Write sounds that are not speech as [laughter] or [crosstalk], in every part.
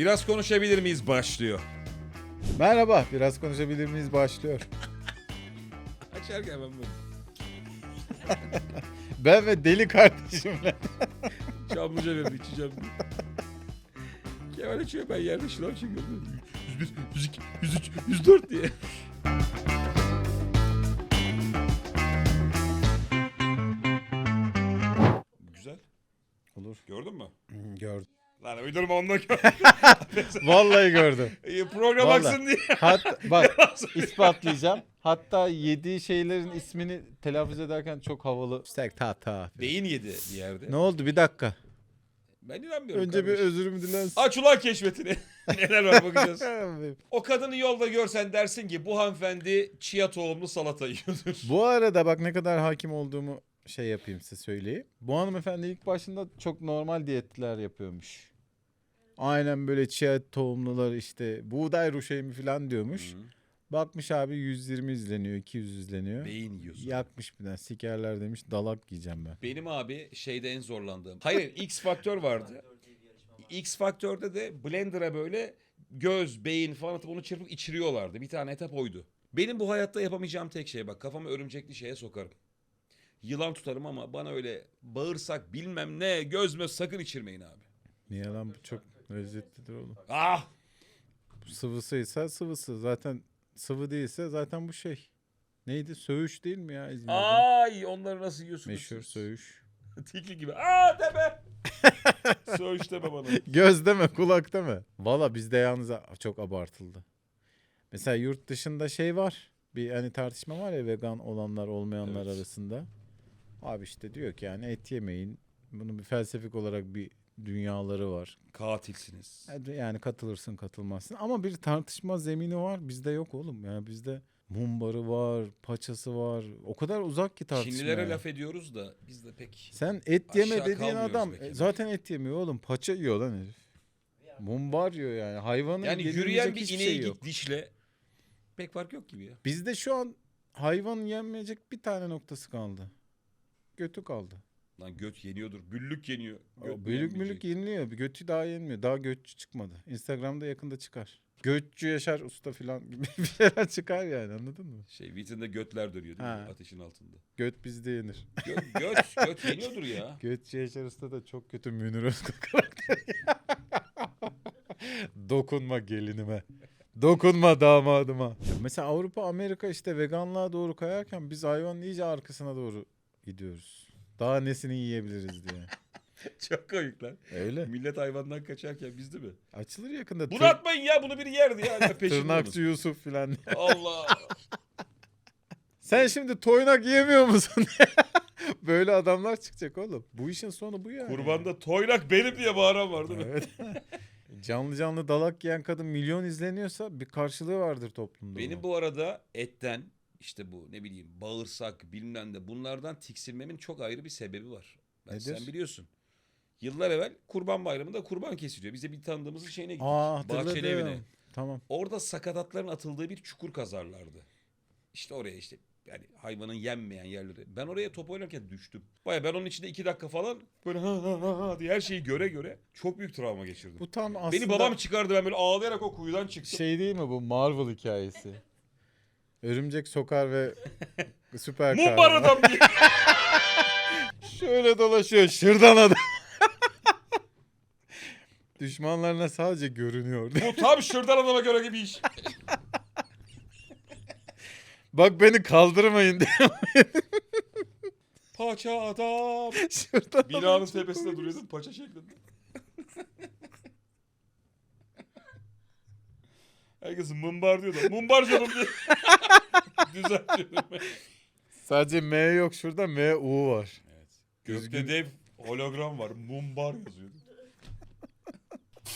Biraz konuşabilir miyiz başlıyor. Merhaba, biraz konuşabilir miyiz başlıyor. [laughs] Açarken ben böyle [laughs] Ben ve deli kardeşimle. [laughs] Çamlıca verin içeceğim. Kemal açıyor ben yerde şınav çekiyorum. 101, 102, 103, 104 diye. Güzel. Olur. Gördün mü? Gördüm. Lan uydurma onunla gör. [laughs] Vallahi gördüm. [laughs] Program Vallahi. aksın diye. Hat [laughs] bak ispatlayacağım. Hatta yediği şeylerin ismini telaffuz ederken çok havalı. Stek ta ta. Beyin yedi bir yerde. Ne oldu bir dakika. Ben inanmıyorum Önce bir kardeşim. özürümü dilensin. Aç ulan keşfetini. Neler var bakacağız. O kadını yolda görsen dersin ki bu hanımefendi chia tohumlu salata yiyordur. Bu arada bak ne kadar hakim olduğumu şey yapayım size söyleyeyim. Bu hanımefendi ilk başında çok normal diyetler yapıyormuş. Aynen böyle chia tohumlular işte buğday ruşeymi falan diyormuş. Hı. Bakmış abi 120 izleniyor 200 izleniyor. Beyin yiyorsun. Yakmış bir tane sikerler demiş dalak yiyeceğim ben. Benim abi şeyde en zorlandığım. Hayır [laughs] X Faktör vardı. X Faktör'de de Blender'a böyle göz, beyin falan atıp onu çırpıp içiriyorlardı. Bir tane etap oydu. Benim bu hayatta yapamayacağım tek şey bak kafamı örümcekli şeye sokarım. Yılan tutarım ama bana öyle bağırsak bilmem ne göz mü sakın içirmeyin abi. Niye lan bu çok lezzetlidir oğlum. Ah! Sıvısıysa sıvısı zaten sıvı değilse zaten bu şey. Neydi söğüş değil mi ya İzmir'de? Ay onları nasıl yiyorsunuz? Meşhur siz? söğüş. [laughs] Tikli gibi. Aa deme. [laughs] Söğüş deme bana. Göz deme kulak deme. Valla bizde yalnız çok abartıldı. Mesela yurt dışında şey var. Bir hani tartışma var ya vegan olanlar olmayanlar Evet. arasında. Abi işte diyor ki yani et yemeyin. Bunun bir felsefik olarak bir dünyaları var. Katilsiniz. Hadi Yani katılırsın katılmazsın ama bir tartışma zemini var bizde yok oğlum yani bizde mumbarı var paçası var o kadar uzak ki tartışma. Çinlilere laf ediyoruz da biz de pek. Sen et yeme dediğin adam be e, zaten et yemiyor oğlum paça yiyor lan herif. Mumbar yiyor yani hayvanın Yani yürüyen bir ineği şey git yok. dişle pek fark yok gibi ya. Bizde şu an hayvan yenmeyecek bir tane noktası kaldı. Götü kaldı. Lan göt yeniyordur. Büllük yeniyor. Göt O bölük mülük yeniliyor. Bir götü daha yenmiyor. Daha götçü çıkmadı. Instagram'da yakında çıkar. Götçü Yaşar Usta falan gibi [laughs] bir şeyler çıkar yani anladın mı? Şey vitrinde götler dönüyor değil mi? Ha. Ateşin altında. Göt bizde yenir. Göt, göt, [laughs] göt yeniyordur ya. Götçü Yaşar Usta da çok kötü Münir Özkul karakteri. [laughs] Dokunma gelinime. Dokunma damadıma. Mesela Avrupa Amerika işte veganlığa doğru kayarken biz hayvanın iyice arkasına doğru gidiyoruz. Daha nesini yiyebiliriz diye. [laughs] Çok komik lan. Öyle. Millet hayvandan kaçarken biz değil mi? Açılır yakında. Bunu Tır- atmayın ya bunu biri yerdi ya. [laughs] Peşinde tırnakçı Yusuf filan. [laughs] Allah. Sen şimdi toynak yemiyor musun? Böyle adamlar çıkacak oğlum. Bu işin sonu bu yani. Kurbanda toynak benim diye bağıran var değil mi? Evet. canlı canlı dalak yiyen kadın milyon izleniyorsa bir karşılığı vardır toplumda. Benim bunun. bu arada etten işte bu ne bileyim bağırsak bilmem de bunlardan tiksinmemin çok ayrı bir sebebi var. Ben Nedir? sen biliyorsun. Yıllar evvel kurban bayramında kurban kesiliyor. Biz de bir tanıdığımızın şeyine gittik. Aa Bahçeli evine. Tamam. Orada sakatatların atıldığı bir çukur kazarlardı. İşte oraya işte yani hayvanın yenmeyen yerleri. Ben oraya top oynarken düştüm. Baya ben onun içinde iki dakika falan böyle ha ha ha ha diye her şeyi göre göre çok büyük travma geçirdim. Bu tam aslında Beni babam çıkardı ben böyle ağlayarak o kuyudan çıktım. şey değil mi bu Marvel hikayesi? Örümcek sokar ve [laughs] süper Mumbar kahraman. adam diye. [laughs] Şöyle dolaşıyor şırdan adam. [laughs] Düşmanlarına sadece görünüyor. Bu tam şırdan adama göre gibi iş. Bak beni kaldırmayın diye. Paça adam. Şırdan Binanın adam. tepesinde duruyordun paça şeklinde. Herkes mumbar diyordu. Mumbar canım diye. Düzeltiyorum. [laughs] Sadece M yok şurada M U var. Evet. Gökte Düzgün. dev hologram var. Mumbar yazıyordu.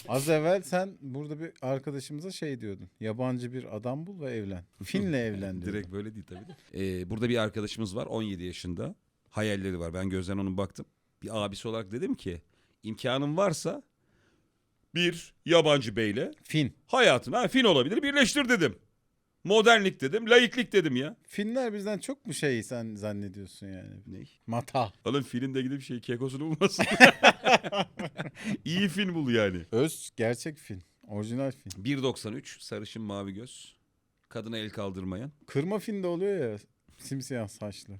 Az evvel sen burada bir arkadaşımıza şey diyordun. Yabancı bir adam bul ve evlen. Fin'le evlen diyordun. Direkt böyle değil tabii de. Ee, burada bir arkadaşımız var 17 yaşında. Hayalleri var. Ben gözden onun baktım. Bir abisi olarak dedim ki imkanın varsa bir yabancı beyle Fin. hayatını ha, fin olabilir birleştir dedim. Modernlik dedim, laiklik dedim ya. Finler bizden çok mu şey sen zannediyorsun yani? Ne? Mata. Alın filin de gidip şey kekosunu bulmasın. [laughs] İyi fin bul yani. Öz gerçek fin. Orijinal film. 1.93 sarışın mavi göz. Kadına el kaldırmayan. Kırma filmde oluyor ya simsiyah saçlı.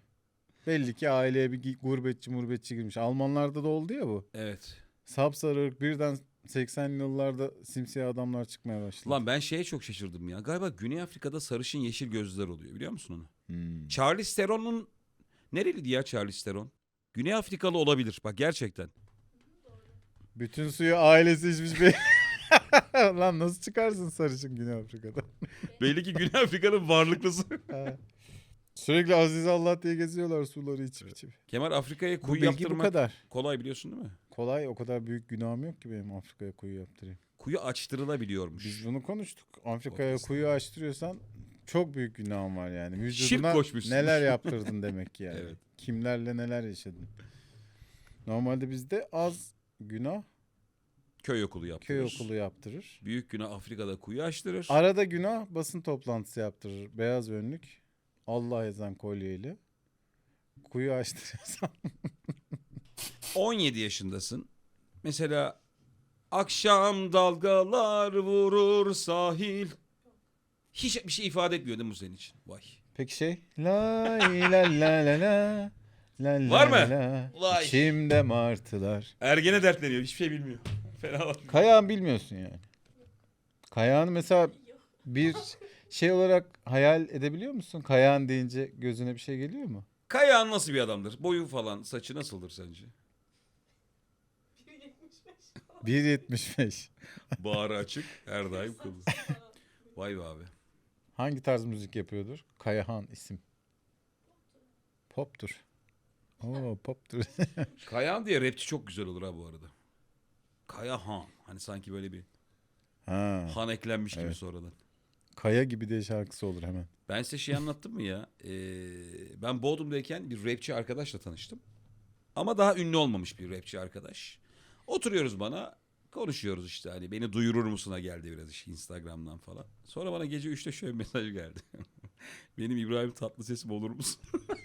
Belli ki aileye bir gurbetçi murbetçi girmiş. Almanlarda da oldu ya bu. Evet. Sapsarı ırk birden 80'li yıllarda simsiyah adamlar çıkmaya başladı. Lan ben şeye çok şaşırdım ya. Galiba Güney Afrika'da sarışın yeşil gözler oluyor biliyor musun onu? Hmm. Charlize Theron'un nereliydi ya Charlize Theron? Güney Afrikalı olabilir bak gerçekten. Bütün suyu ailesi içmiş be. [laughs] Lan nasıl çıkarsın sarışın Güney Afrika'da? [laughs] Belli ki Güney Afrika'nın varlıklısı. [laughs] Sürekli Aziz Allah diye geziyorlar suları içip içip. Kemal Afrika'ya kuyu bilgi bu yaptırmak kadar. kolay biliyorsun değil mi? Kolay o kadar büyük günahım yok ki benim Afrika'ya kuyu yaptırayım. Kuyu açtırılabiliyormuş. Biz bunu konuştuk. Afrika'ya kuyu açtırıyorsan çok büyük günahın var yani. Vücuduna koşmuşsun. neler [laughs] yaptırdın demek ki yani. Evet. Kimlerle neler yaşadın. Normalde bizde az günah Köy okulu yaptırır. köy okulu yaptırır. Büyük günah Afrika'da kuyu açtırır. Arada günah basın toplantısı yaptırır. Beyaz önlük. Allah yazan kolyeyle. Kuyu açtırıyorsan. [laughs] 17 yaşındasın. Mesela akşam dalgalar vurur sahil. Hiç bir şey ifade etmiyor değil mi bu senin için? Vay. Peki şey? La la la la la. La la Var mı? la. Vay. İçimde martılar. Ergene dertleniyor. Hiçbir şey bilmiyor. [laughs] Fena Kayağın bilmiyorsun yani. Kayağını mesela bir şey olarak hayal edebiliyor musun? Kayağın deyince gözüne bir şey geliyor mu? Kayağın nasıl bir adamdır? Boyu falan, saçı nasıldır sence? [laughs] 1.75. Bağrı açık, her daim kılı. Vay be abi. Hangi tarz müzik yapıyordur? Kayahan isim. Poptur. Oo poptur. [laughs] Kayahan diye rapçi çok güzel olur ha bu arada. Kayahan. Hani sanki böyle bir ha. han eklenmiş gibi Evet. sonradan. Kaya gibi diye şarkısı olur hemen. Ben size şey anlattım mı ya? Ee, ben Bodrum'dayken bir rapçi arkadaşla tanıştım. Ama daha ünlü olmamış bir rapçi arkadaş. Oturuyoruz bana konuşuyoruz işte hani beni duyurur musuna geldi biraz işte Instagram'dan falan. Sonra bana gece 3'te şöyle bir mesaj geldi. [laughs] Benim İbrahim Tatlıses'im olur musun? [laughs]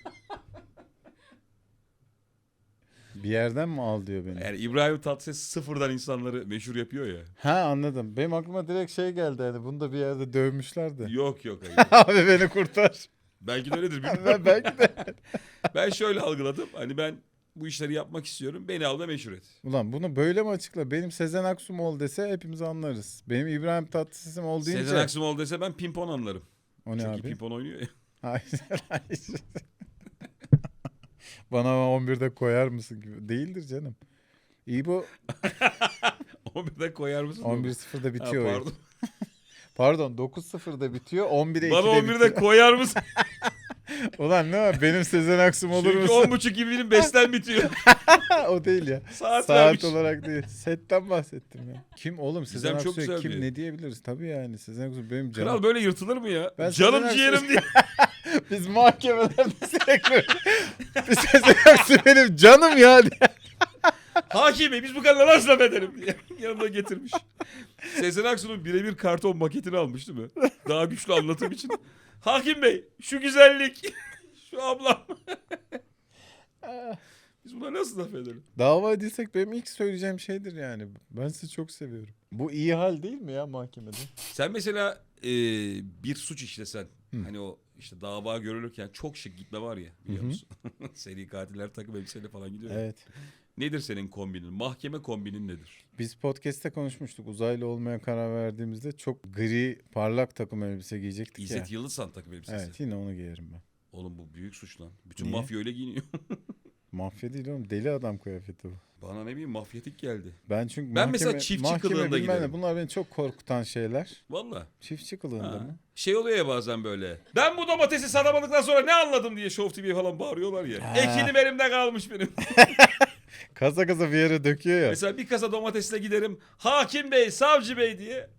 Bir yerden mi al diyor beni? Yani İbrahim Tatlıses sıfırdan insanları meşhur yapıyor ya. Ha anladım. Benim aklıma direkt şey geldi hani bunu da bir yerde dövmüşler de. Yok yok hayır. [laughs] Abi beni kurtar. Belki de öyledir [laughs] bilmiyorum. ben belki de. [laughs] Ben şöyle algıladım. Hani ben bu işleri yapmak istiyorum. Beni al da meşhur et. Ulan bunu böyle mi açıkla? Benim Sezen Aksu'm ol dese hepimiz anlarız. Benim İbrahim Tatlıses'im ol deyince. Sezen Aksu ol dese ben pimpon anlarım. O ne Çünkü abi? pimpon oynuyor ya. Hayır hayır. Bana 11'de koyar mısın gibi. Değildir canım. İyi bu [laughs] 11'de koyar mısın? 11.0'da Ha, bitiyor oyun. pardon. [laughs] Pardon 9.0'da bitiyor 11'e Bana 2'de 11'de bitiyor. koyar mısın? [laughs] Ulan ne var benim Sezen Aksu'm olur Çünkü musun? 10.30 gibi benim besten bitiyor. o değil ya. Saat, Saat olarak değil. Setten bahsettim ya. Kim oğlum Sezen Aksu'ya kim diyor. ne diyebiliriz? Tabii yani Sezen Aksu benim canım. Kral böyle yırtılır mı ya? Ben Canım ciğerim diye. [laughs] Biz mahkemelerde sürekli bir Aksu benim canım ya diye. Hakim Bey biz bu kadar nasıl laf edelim diye. Yanında getirmiş. Sezen Aksu'nun birebir karton maketini almış değil mi? Daha güçlü anlatım için. Hakim Bey şu güzellik. [laughs] şu ablam. [laughs] biz buna nasıl laf edelim? Dava edilsek benim ilk söyleyeceğim şeydir yani. Ben sizi çok seviyorum. Bu iyi hal değil mi ya mahkemede? Sen mesela e, bir suç işlesen Hı. hani o işte dava görülürken çok şık gitme var ya biliyor musun? [laughs] Seri katiller takım elbiseyle falan gidiyor. ya. Evet. Nedir senin kombinin? Mahkeme kombinin nedir? Biz podcast'te konuşmuştuk. Uzaylı olmaya karar verdiğimizde çok gri, parlak takım elbise giyecektik ya. İzzet Yıldızhan takım elbisesi. Evet yine onu giyerim ben. Oğlum bu büyük suç lan. Bütün Niye? mafya öyle giyiniyor. [laughs] Mafya değil oğlum. Deli adam kıyafeti bu. Bana ne bileyim mafyatik geldi. Ben çünkü Ben mahkeme, mesela çiftçi mahkeme kılığında bilmem ne, giderim. Bunlar beni çok korkutan şeyler. Valla. Çiftçi kılığında Ha. mı? Şey oluyor ya bazen böyle. Ben bu domatesi satamadıktan sonra ne anladım diye Show TV'ye falan bağırıyorlar ya. Ha. Ekinim elimde kalmış benim. [laughs] Kasa kasa bir yere döküyor ya. Mesela bir kasa domatesle giderim. Hakim bey, savcı bey diye.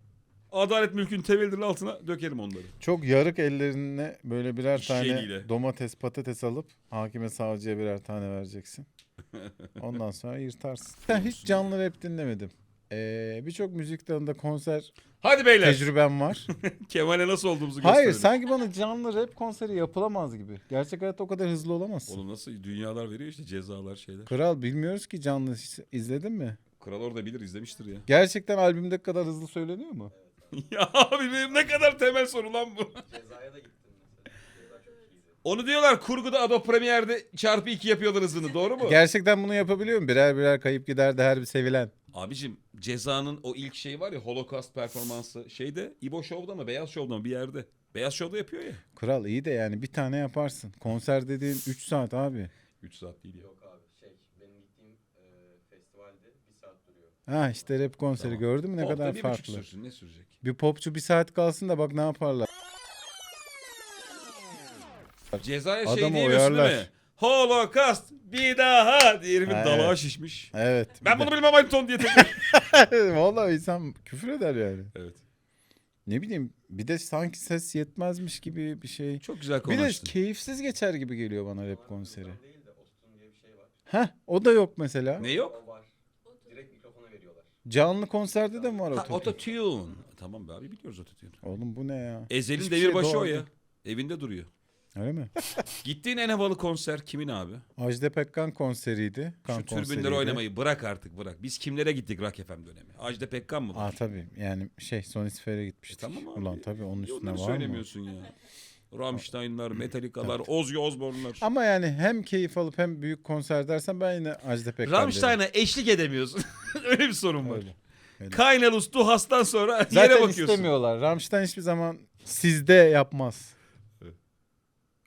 Adalet mülkün tevelinin altına dökerim onları. Çok yarık ellerine böyle birer tane Jeliyle. domates, patates alıp hakime savcıya birer tane vereceksin. [laughs] Ondan sonra yırtarsın. Ben hiç canlı rap dinlemedim. Ee, Birçok müzik dalında konser Hadi beyler. tecrübem var. [laughs] Kemal'e nasıl olduğumuzu gösterelim. Hayır sanki bana canlı rap konseri yapılamaz gibi. Gerçek hayatta o kadar hızlı olamazsın. Oğlum nasıl dünyalar veriyor işte cezalar şeyler. Kral bilmiyoruz ki canlı izledin mi? Kral orada bilir izlemiştir ya. Gerçekten albümdeki kadar hızlı söyleniyor mu? [laughs] ya abi benim ne kadar temel soru lan bu. Cezaya da gittim mesela. Ceza çok iyiydi. Onu diyorlar kurguda Adobe Premiere'de çarpı iki yapıyorlar hızını doğru mu? Gerçekten bunu yapabiliyor mu? Birer birer kayıp giderdi her bir sevilen. Abicim cezanın o ilk şey var ya Holocaust performansı şeyde İbo Show'da mı Beyaz Show'da mı bir yerde. Beyaz Show'da yapıyor ya. Kral iyi de yani bir tane yaparsın. Konser dediğin 3 saat abi. 3 saat değil ya. Yok abi şey benim gittiğim e, festivalde bir saat duruyor. Ha işte rap konseri Tamam. gördün mü ne Pop'ta kadar bir buçuk farklı. sürsün ne sürecek? Bir popçu bir saat kalsın da bak ne yaparlar. Cezaya şey Adamı diyemiyorsun değil mi? uyarlar. Holocaust bir daha diye herifin Ha, dalağı evet. şişmiş. Evet. Ben bunu bilmem aynı ton diye tekrar. [laughs] Vallahi insan küfür eder yani. evet. Ne bileyim bir de sanki ses yetmezmiş gibi bir şey. Çok güzel Bir de konuştun. keyifsiz geçer gibi geliyor bana rap konseri. Bundan değil de ototune diye bir şey var. Heh o da yok mesela. Ne yok? O var. Direkt mikrofona veriyorlar. Canlı konserde de mi var Ha, ototune? Autotune. Tamam be abi biliyoruz autotune. Oğlum bu ne ya? Ezel'in Hiçbir şey o doğru ya. değil. Evinde duruyor. Öyle mi? [laughs] Gittiğin en havalı konser kimin abi? Ajda Pekkan konseriydi. Kan Şu türbünleri konseriydi. oynamayı bırak artık bırak. Biz kimlere gittik Rock FM dönemi? Ajda Pekkan mı? var? Aa tabii yani şey Sonisfer'e gitmiştik. E tamam abi. Ulan tabii onun Niye üstüne onları var mı? söylemiyorsun ya? Rammstein'lar, Metallica'lar, Ozzy Osbourne'lar. Ama yani hem keyif alıp hem büyük konser dersen ben yine Ajda Pekkan. Rammstein'a eşlik edemiyorsun. [laughs] Öyle bir sorun var. Öyle. öyle. Kaynalus Duhas'tan sonra [laughs] yere Zaten bakıyorsun. istemiyorlar. Rammstein hiçbir zaman sizde yapmaz. Evet.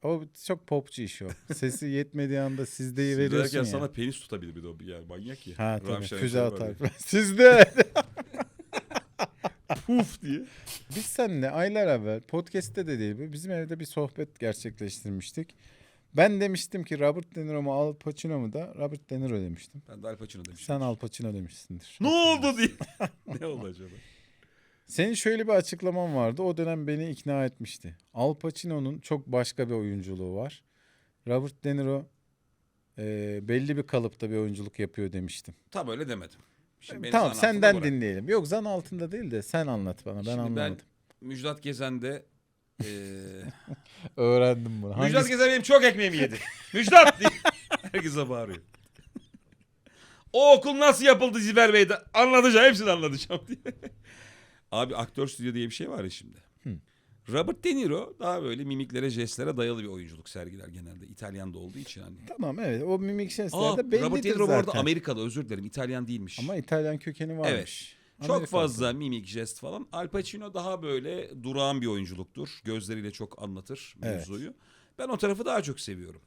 O çok popçu iş o. [laughs] Sesi yetmediği anda sizdeyi Siz veriyorsun ya. sana penis tutabilir bir de o yani manyak ya. Ha tabii füze atar. sizde. Puf diye. Biz seninle aylar evvel podcast'te de değil bizim evde bir sohbet gerçekleştirmiştik. Ben demiştim ki Robert De Niro mu Al Pacino mu da Robert De Niro demiştim. Ben de Al Pacino demiştim. Sen Al Pacino demişsindir. Ne oldu diye. [laughs] ne oldu acaba? Senin şöyle bir açıklaman vardı. O dönem beni ikna etmişti. Al Pacino'nun çok başka bir oyunculuğu var. Robert De Niro e, belli bir kalıpta bir oyunculuk yapıyor demiştim. Tam öyle demedim. Şimdi beni tamam zan altında senden bırak. dinleyelim. Yok zan altında değil de sen anlat bana. Ben Şimdi anlamadım. ben Müjdat Gezen'de eee [laughs] Öğrendim bunu. Müjdat Gezen benim çok ekmeğimi yedi. [laughs] Müjdat diye. Herkese bağırıyor. O okul nasıl yapıldı Ziver Bey'de anlatacağım hepsini anlatacağım diye. [laughs] Abi aktör stüdyo diye bir şey var ya şimdi. Robert De Niro daha böyle mimiklere, jestlere dayalı bir oyunculuk sergiler genelde. İtalyan'da olduğu için hani. Tamam evet o mimik Aa, jestlerde bellidir Robert De Niro bu zaten. arada Amerikalı özür dilerim İtalyan değilmiş. Ama İtalyan kökeni varmış. Çok Amerikalı. fazla mimik, jest falan. Al Pacino daha böyle durağan bir oyunculuktur. Gözleriyle çok anlatır Evet. mevzuyu. Ben o tarafı daha çok seviyorum.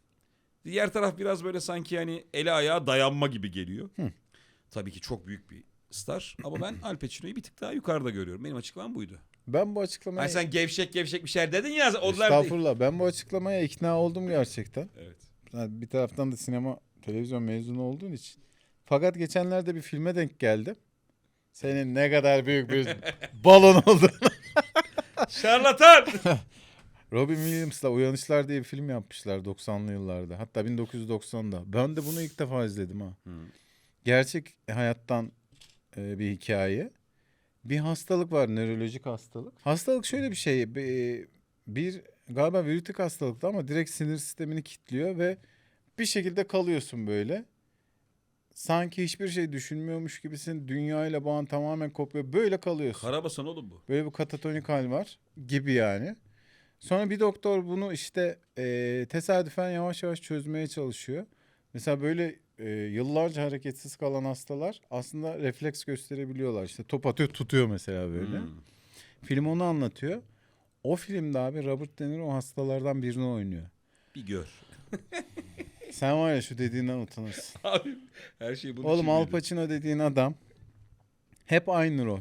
Diğer taraf biraz böyle sanki hani eli ayağa dayanma gibi geliyor. Hı. Tabii ki çok büyük bir star ama ben Al Pacino'yu bir tık daha yukarıda görüyorum. Benim açıklamam buydu. Ben bu açıklamayı... Hani sen gevşek gevşek bir şeyler dedin ya. Onlar. Estağfurullah. Ben bu açıklamaya ikna oldum gerçekten. Evet. Sen bir taraftan da sinema, televizyon mezunu olduğun için. Fakat geçenlerde bir filme denk geldim. Senin ne kadar büyük bir [laughs] balon oldun. [laughs] Şarlatan. [laughs] Robin Williams'la Uyanışlar diye bir film yapmışlar 90'lı yıllarda. Hatta 1990'da. Ben de bunu ilk defa izledim ha. Hı. Gerçek hayattan e, bir hikaye. Bir hastalık var, nörolojik hastalık. Hastalık şöyle bir şey. Bir, bir galiba virütik hastalıktı ama direkt sinir sistemini kilitliyor ve bir şekilde kalıyorsun böyle. Sanki hiçbir şey düşünmüyormuş gibisin. Dünya ile bağın tamamen kopuyor. Böyle kalıyorsun. Karabasan oğlum bu. Böyle bir katatonik hal var gibi yani. Sonra bir doktor bunu işte e, tesadüfen yavaş yavaş çözmeye çalışıyor. Mesela böyle e, yıllarca hareketsiz kalan hastalar aslında refleks gösterebiliyorlar. İşte top atıyor tutuyor mesela böyle. Hmm. Film onu anlatıyor. O filmde abi Robert De Niro o hastalardan birini oynuyor. Bir gör. [laughs] Sen var ya şu dediğinden utanırsın. [laughs] Abi her şey bunun Oğlum Al? Pacino dediğin adam hep aynı rol.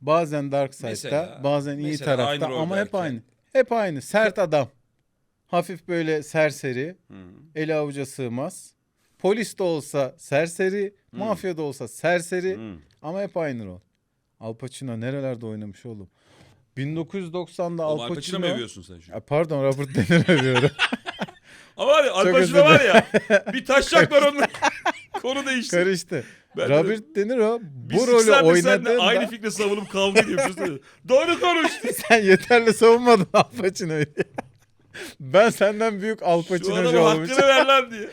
Bazen Dark Side'da, Mesela- bazen iyi mesela tarafta ama hep derken? aynı. Hep aynı. Sert adam. Hafif böyle serseri, Hı. eli avuca sığmaz. Polis de olsa serseri, Hmm. mafya da olsa serseri Hı. ama hep aynı rol. Al Pacino nerelerde oynamış oğlum? 1990'da Oğlum Al Al Pacino mu Pacino... övüyorsun sen şu? Ya Pardon Robert De Niro diyorum. [laughs] [laughs] Ama var ya Al Pacino var ya bir taşacak var onun. [laughs] Konu değişti. Karıştı. Ben Robert De Niro bu rolü oynadığında... aynı fikre savunup kavga ediyoruz. Doğru konuş. Sen yeterli savunmadın Al Pacino'yu. ben senden büyük Al Şu Pacino'cu adama olmuş. hakkını ver lan diye.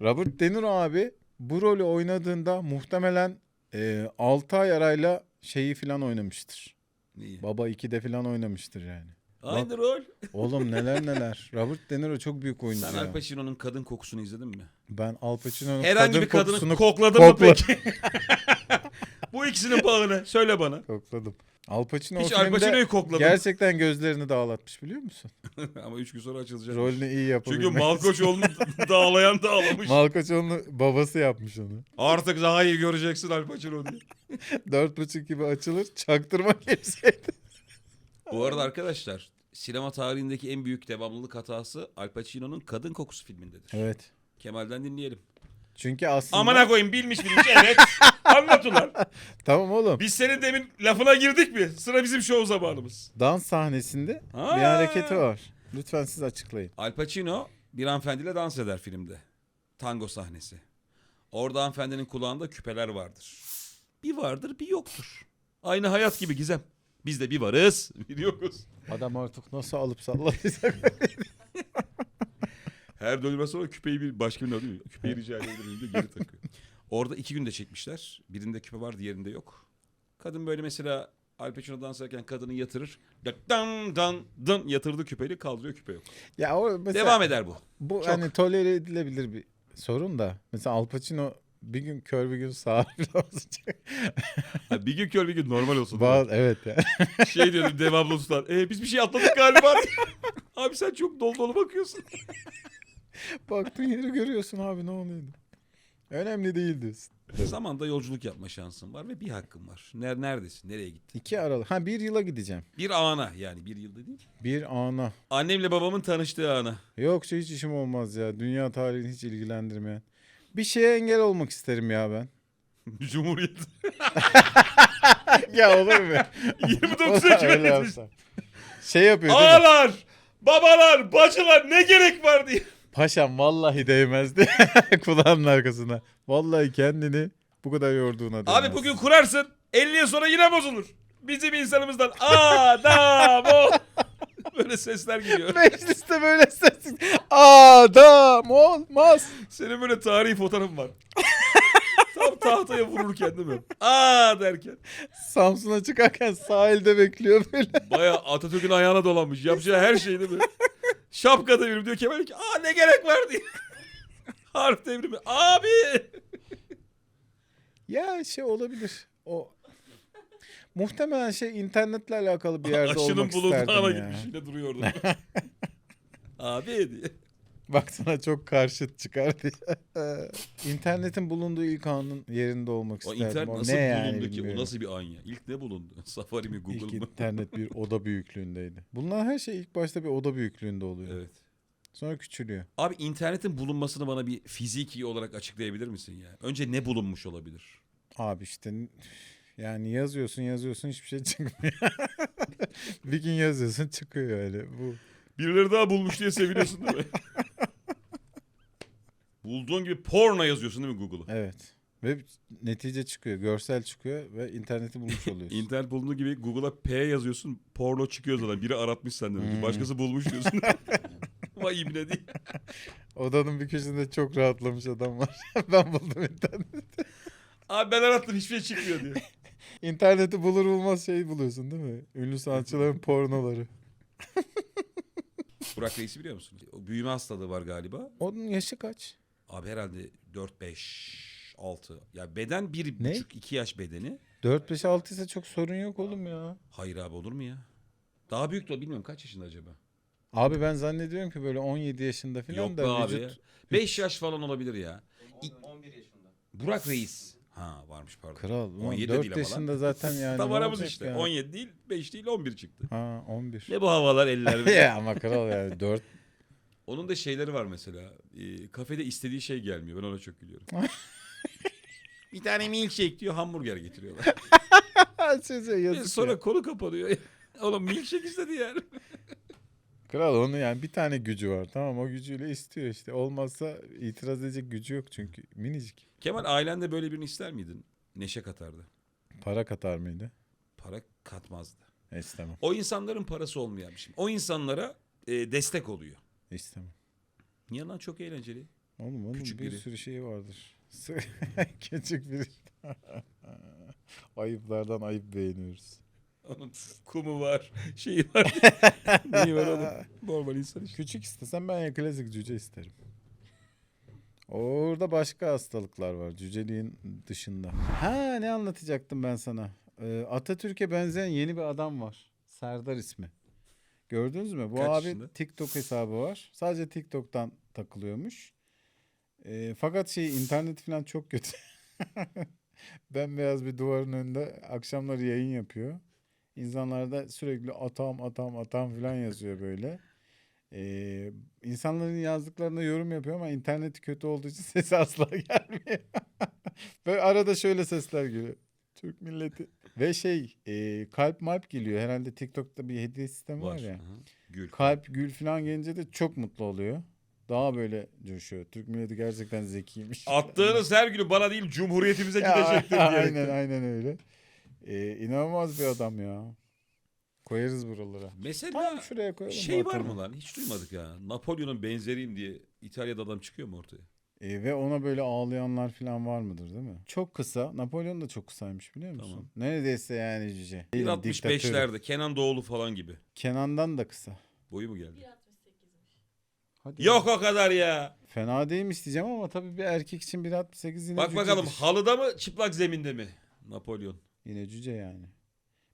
Robert De Niro abi bu rolü oynadığında muhtemelen e, 6 ay arayla şeyi falan oynamıştır. İyi. Baba 2'de falan oynamıştır yani. Aynı rol. Oğlum [laughs] neler neler. Robert De Niro çok büyük oyuncu Sen ya. Al Pacino'nun kadın kokusunu izledin mi? Ben Al Pacino'nun Herhangi kadın bir kadını kokusunu kokladın mı kokla- peki? [laughs] Bu ikisinin bağını söyle bana. kokladım. Al Pacino Hiç o Al filmde Pacino'yu kokladın. gerçekten gözlerini dağlatmış biliyor musun? [laughs] Ama üç gün sonra açılacak. Rolünü iyi yapabilmek Çünkü Malkoçoğlu'nu [laughs] dağlayan dağlamış. Malkoçoğlu'nun babası yapmış onu. Artık daha iyi göreceksin Al Pacino diye. [laughs] Dört buçuk gibi açılır çaktırma kimseydi. Bu arada arkadaşlar sinema tarihindeki en büyük devamlılık hatası Al Pacino'nun Kadın Kokusu filmindedir. Evet. Kemal'den dinleyelim. Çünkü aslında... Amına koyayım bilmiş bilmiş evet. Anlat ulan. [laughs] Tamam oğlum. Biz senin demin lafına girdik mi? Sıra bizim şov zamanımız. Dans sahnesinde Ha. bir hareketi var. Lütfen siz açıklayın. Al Pacino bir hanımefendiyle dans eder filmde. Tango sahnesi. Orada hanımefendinin kulağında küpeler vardır. Bir vardır bir yoktur. Aynı hayat gibi Gizem. Biz de bir varız [laughs] bir yokuz. Adam artık nasıl alıp salladıysa. Her dönüme sonra küpeyi bir başka birine alıyor. Küpeyi rica edebilir miyim diyor geri takıyor. [laughs] Orada iki günde çekmişler. Birinde küpe var diğerinde yok. Kadın böyle mesela Al Pacino dans ederken kadını yatırır. Dan dan dan yatırdı küpeyi kaldırıyor küpe yok. ya o mesela Devam eder bu. bu Çok. hani tolere edilebilir bir sorun da. Mesela Al Pacino bir gün kör bir gün sağır [laughs] olacak. Ha, bir gün kör bir gün normal olsun. Bazı, evet ya. [laughs] şey diyordum devamlı tutar. E, biz bir şey atladık galiba. [laughs] Abi sen çok dolu dolu bakıyorsun. Baktın yeri görüyorsun abi ne oluyor? Önemli değil diyorsun. Zamanda yolculuk yapma şansın var ve bir hakkın var. Ner neredesin? Nereye gittin? İki Aralık. Ha bir yıla gideceğim. Bir ana yani bir yılda değil. Bir ana. Annemle babamın tanıştığı ana. Yoksa hiç işim olmaz ya. Dünya tarihini hiç ilgilendirmeyen. Bir şeye engel olmak isterim ya ben. [laughs] Cumhuriyet. [laughs] ya olur mu? 29 Öyle Ekim. yapsam. Şey yapıyor değil mi? Ağalar, babalar, bacılar ne gerek var diye. Paşam vallahi değmezdi [laughs] kulağının arkasına. Vallahi kendini bu kadar yorduğuna değmez. Abi bugün kurarsın 50 yıl sonra yine bozulur. Bizim insanımızdan adam ol. [laughs] Böyle sesler geliyor. Mecliste böyle ses. Adam olmaz. Senin böyle tarihi fotoğrafın var. [laughs] Tam tahtaya vururken değil mi? Aa derken. Samsun'a çıkarken sahilde bekliyor böyle. Baya Atatürk'ün ayağına dolanmış. Yapacağı her şey değil mi? Şapka devrimi diyor Kemal ki aa ne gerek var diye. [laughs] Harf devrimi. Abi. Ya şey olabilir. O muhtemelen şey internetle alakalı bir yerde Aşının olmak bulunduğu isterdim ana ya. gitmiş yine duruyordu. [laughs] Abi diye. [laughs] Baksana çok karşıt çıkar diye. [laughs] İnternetin bulunduğu ilk anın yerinde olmak O isterdim. internet O nasıl ne yani bulundu ki? O bilmiyorum. nasıl bir an ya? İlk ne bulundu? [laughs] Safari mi Google İlk mu? internet bir oda büyüklüğündeydi. Bunlar her şey ilk başta bir oda büyüklüğünde oluyor. Evet. Sonra küçülüyor. Abi internetin bulunmasını bana bir fiziki olarak açıklayabilir misin ya? Önce ne bulunmuş olabilir? Abi işte yani yazıyorsun yazıyorsun hiçbir şey çıkmıyor. bir gün yazıyorsun çıkıyor öyle. Bu Birileri daha bulmuş diye seviniyorsun değil mi? Bulduğun gibi porno yazıyorsun değil mi Google'a? evet. Ve netice çıkıyor, görsel çıkıyor ve interneti bulmuş [laughs] oluyorsun. İnternet bulunduğu gibi Google'a P yazıyorsun. Porno çıkıyor zaten. Biri aratmış senden. Hmm. Başkası bulmuş diyorsun. [laughs] Vay ibne değil. Odanın bir köşesinde çok rahatlamış adam var. [laughs] ben buldum internet. Abi ben arattım hiçbir şey çıkmıyor diye. İnterneti bulur bulmaz şey buluyorsun değil mi? Ünlü sanatçıların pornoları. Burak Reis'i biliyor musun? O büyüme hastalığı var galiba. Onun yaşı kaç? Abi herhalde 4, 5, 6. Ya beden bir Ne? buçuk, iki yaş bedeni. 4 5 6 ise çok sorun yok oğlum ya. Hayır abi olur mu ya? Daha büyük de o bilmiyorum kaç yaşında acaba? Abi ben zannediyorum ki böyle 17 yaşında falan Yok da be abi. vücut 5 yaş falan olabilir ya. On- 11 yaşında. Burak Reis. Ha varmış pardon. kral. Ulan 17 4 değil ama lan. yaşında zaten [laughs] yani. Tam ne aramız olacak işte. ya? 17 değil, 5 değil, 11 çıktı. Ha 11. Ne bu havalar eller. [laughs] ya ama kral yani 4 Onun da şeyleri var mesela. Ee, kafede istediği şey gelmiyor. Ben ona çok gülüyorum. [laughs] bir tane milkshake diyor hamburger getiriyorlar. [laughs] Size yazık Sonra ya. konu kapanıyor. [laughs] Oğlum milkshake istedi yani. Kral onu yani bir tane gücü var tamam o gücüyle istiyor işte. Olmazsa itiraz edecek gücü yok çünkü minicik. Kemal ailende böyle birini ister miydin? Neşe katardı. Para katar mıydı? Para katmazdı. İstemem. O insanların parası olmayan bir şey. O insanlara e, destek oluyor. İstemem. Niye lan çok eğlenceli. Oğlum onun Küçük bir biri. sürü şeyi vardır. [laughs] Küçük bir [laughs] ayıplardan ayıp beğeniyoruz. Onun kumu var, şeyi var. [laughs] Neyi var oğlum? Normal insan işte. Küçük istesem ben ya klasik cüce isterim. Orada başka hastalıklar var cüceliğin dışında. Ha ne anlatacaktım ben sana? Ee, Atatürk'e benzeyen yeni bir adam var. Serdar ismi. Gördünüz mü? Bu Kaç abi yaşında? TikTok hesabı var. Sadece TikTok'tan takılıyormuş. Ee, fakat şey internet falan çok kötü. [laughs] Bembeyaz bir duvarın önünde akşamları yayın yapıyor. İnsanlar da sürekli atam atam atam falan yazıyor böyle. Ee, insanların yazdıklarına yorum yapıyor ama interneti kötü olduğu için [laughs] sesi asla gelmiyor. [laughs] böyle arada şöyle sesler geliyor. Türk milleti. Ve şey e, kalp malp geliyor. Herhalde TikTok'ta bir hediye sistemi var, Var. ya. Gül. Kalp gül falan gelince de çok mutlu oluyor. Daha böyle coşuyor. Türk milleti gerçekten zekiymiş. [laughs] Attığınız her günü bana değil Cumhuriyetimize [laughs] gidecektir diye. [laughs] Aynen aynen öyle. Ee, inanılmaz bir adam ya. Koyarız buralara. Mesela Tam şuraya koyalım. şey var mı lan? Hiç duymadık ya. Napolyon'un benzeriyim diye İtalya'da adam çıkıyor mu ortaya? Ee, ve ona böyle ağlayanlar falan var mıdır değil mi? Çok kısa. Napolyon da çok kısaymış biliyor musun? Tamam. Neredeyse yani cüce. Değil, diktatörü. 1.65'lerde Kenan Doğulu falan gibi. Kenan'dan da kısa. Boyu mu geldi? 1.68'miş. Hadi Yok ya. o kadar ya. Fena değilmiş diyeceğim ama tabii bir erkek için 1.68 yine Bak cücedir. bakalım halıda mı çıplak zeminde mi? Napolyon. Yine cüce yani.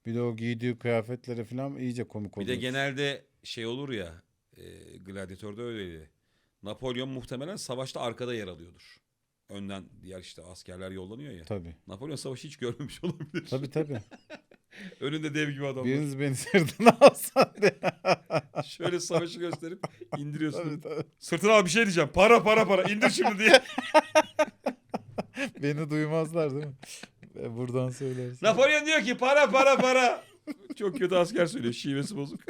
Bir de o giydiği kıyafetlere falan iyice komik Bir oluyor. de genelde şey olur ya. E, gladyatörde öyleydi. Napolyon muhtemelen savaşta arkada yer alıyordur. Önden diğer işte askerler yollanıyor ya. Tabii. Napolyon savaşı hiç görmemiş olabilir. Tabii tabii. [laughs] Önünde dev gibi adamlar. Biriniz beni sırtına alsan. [laughs] Şöyle savaşı gösterip indiriyorsun. tabii, tabii. Sırtına al bir şey diyeceğim. Para para para indir şimdi diye. [laughs] Beni duymazlar değil mi? Ve buradan söylersin. Napolyon diyor ki para para para. Çok kötü asker söylüyor. Şivesi bozuk.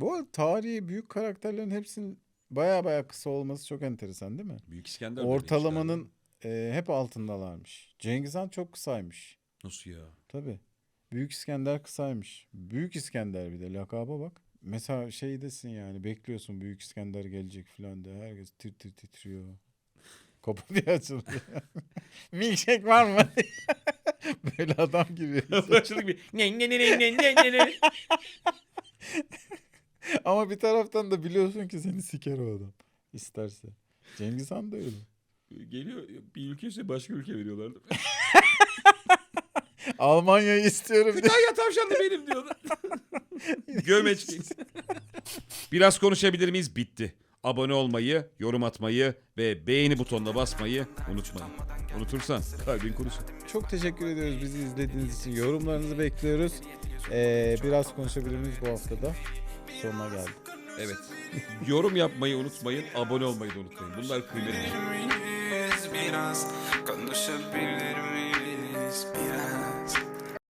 Bu arada tarihi büyük karakterlerin hepsinin baya baya kısa olması çok enteresan değil mi? Büyük İskender Ortalamanın e, hep altındalarmış. Cengiz Han çok kısaymış. Nasıl ya? Tabii. Büyük İskender kısaymış. Büyük İskender bir de lakaba bak. Mesela şey desin yani bekliyorsun Büyük İskender gelecek falan de herkes tir tir titriyor. Kapı bir açılıyor. [laughs] Milkshake var mı? [laughs] Böyle adam giriyor. Açılık bir ne ne ne ne ne ne ne [laughs] [laughs] Ama bir taraftan da biliyorsun ki seni siker o adam. İsterse. Cengiz Han da öyle. Geliyor bir ülke ise başka ülke veriyorlardı. [laughs] Almanya'yı istiyorum diye. Kütahya tavşanlı benim diyordu. [laughs] Gömeç. Biraz konuşabilir miyiz? Bitti. Abone olmayı, yorum atmayı ve beğeni butonuna basmayı unutmayın. Unutursan kalbin kurusun. Çok teşekkür ediyoruz bizi izlediğiniz için. Yorumlarınızı bekliyoruz. Ee, biraz konuşabilir miyiz bu haftada? sonuna geldik. Evet. [laughs] Yorum yapmayı unutmayın, abone olmayı da unutmayın. Bunlar kıymetli. Biraz konuşabilir miyiz biraz?